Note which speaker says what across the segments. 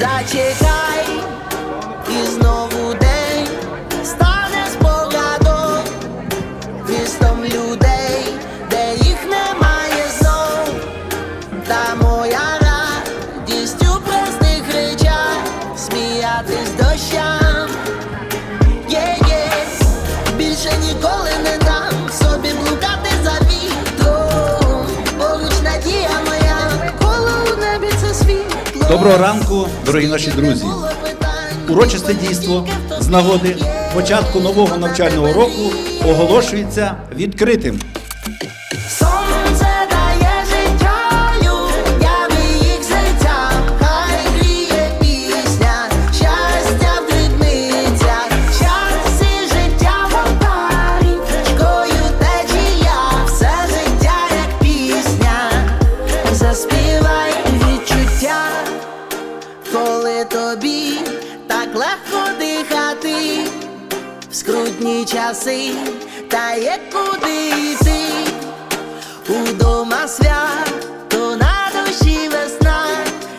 Speaker 1: Zaciekaj i znowu
Speaker 2: Доброго ранку, дорогі наші друзі. Урочисте дійство з нагоди початку нового навчального року оголошується відкритим.
Speaker 1: Так легко дихати в скрутні часи, та є куди йти. Удома свято на душі весна,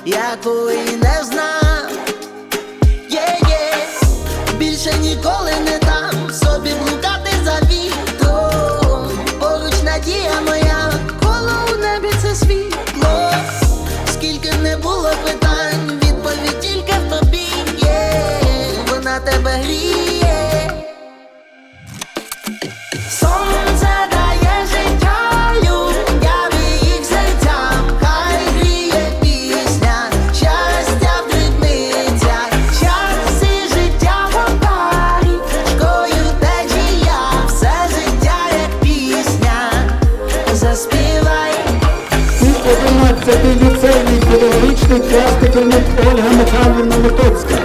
Speaker 1: якої не знав. Є-є, більше ніколи не дам
Speaker 3: 11 ліцейний педагогічний театр керівник Ольга Михайлівна Литовська.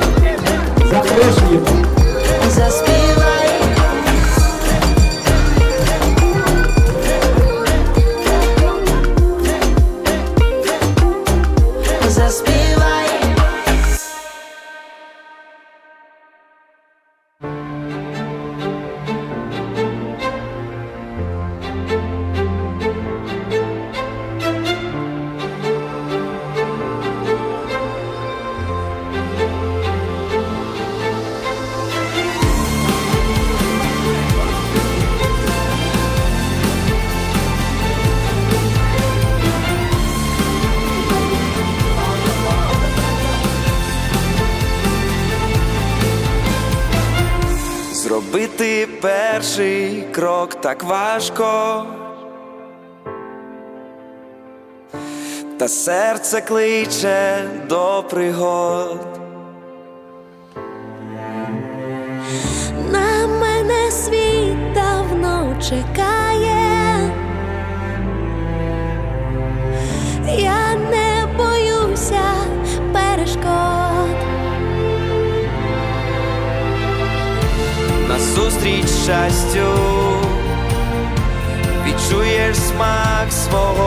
Speaker 3: Запрошуємо.
Speaker 4: Зробити перший крок так важко, та серце кличе до пригод.
Speaker 5: На мене світ давно чекає.
Speaker 4: Назустріч щастю. Відчуєш смак свого